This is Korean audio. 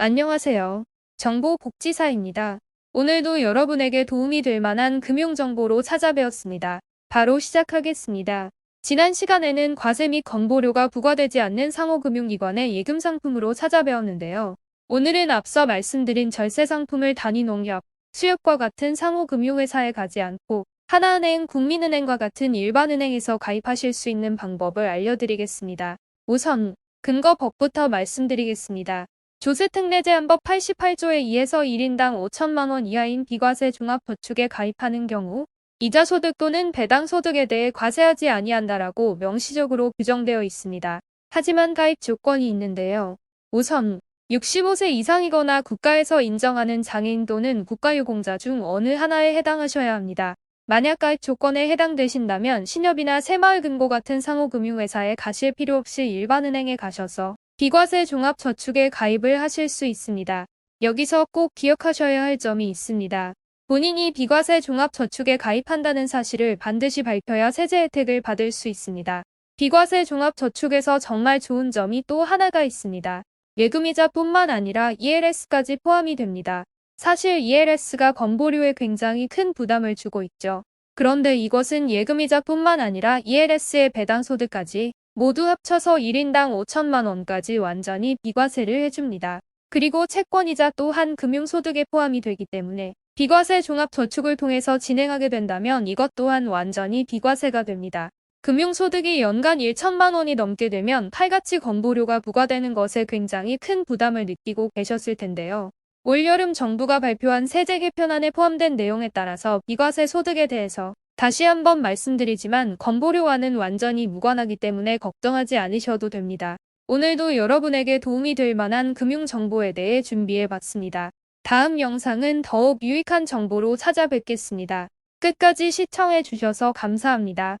안녕하세요. 정보복지사입니다. 오늘도 여러분에게 도움이 될 만한 금융정보로 찾아뵈었습니다. 바로 시작하겠습니다. 지난 시간에는 과세 및 건보료가 부과되지 않는 상호금융기관의 예금 상품으로 찾아뵈었는데요. 오늘은 앞서 말씀드린 절세 상품을 단위농협, 수협과 같은 상호금융회사에 가지 않고 하나은행, 국민은행과 같은 일반은행에서 가입하실 수 있는 방법을 알려드리겠습니다. 우선 근거법부터 말씀드리겠습니다. 조세특례제한법 88조에 의해서 1인당 5천만 원 이하인 비과세 종합저축에 가입하는 경우 이자소득 또는 배당소득에 대해 과세하지 아니한다라고 명시적으로 규정되어 있습니다. 하지만 가입 조건이 있는데요. 우선 65세 이상이거나 국가에서 인정하는 장애인 또는 국가유공자 중 어느 하나에 해당하셔야 합니다. 만약 가입 조건에 해당되신다면 신협이나 새마을금고 같은 상호금융회사에 가실 필요 없이 일반은행에 가셔서 비과세 종합저축에 가입을 하실 수 있습니다. 여기서 꼭 기억하셔야 할 점이 있습니다. 본인이 비과세 종합저축에 가입한다는 사실을 반드시 밝혀야 세제 혜택을 받을 수 있습니다. 비과세 종합저축에서 정말 좋은 점이 또 하나가 있습니다. 예금이자뿐만 아니라 ELS까지 포함이 됩니다. 사실 ELS가 건보료에 굉장히 큰 부담을 주고 있죠. 그런데 이것은 예금이자뿐만 아니라 ELS의 배당소득까지 모두 합쳐서 1인당 5천만 원까지 완전히 비과세를 해줍니다. 그리고 채권이자 또한 금융소득에 포함이 되기 때문에 비과세 종합저축을 통해서 진행하게 된다면 이것 또한 완전히 비과세가 됩니다. 금융소득이 연간 1천만 원이 넘게 되면 칼같이 건보료가 부과되는 것에 굉장히 큰 부담을 느끼고 계셨을 텐데요. 올여름 정부가 발표한 세제 개편안에 포함된 내용에 따라서 비과세 소득에 대해서 다시 한번 말씀드리지만 건보료와는 완전히 무관하기 때문에 걱정하지 않으셔도 됩니다. 오늘도 여러분에게 도움이 될 만한 금융 정보에 대해 준비해 봤습니다. 다음 영상은 더욱 유익한 정보로 찾아뵙겠습니다. 끝까지 시청해 주셔서 감사합니다.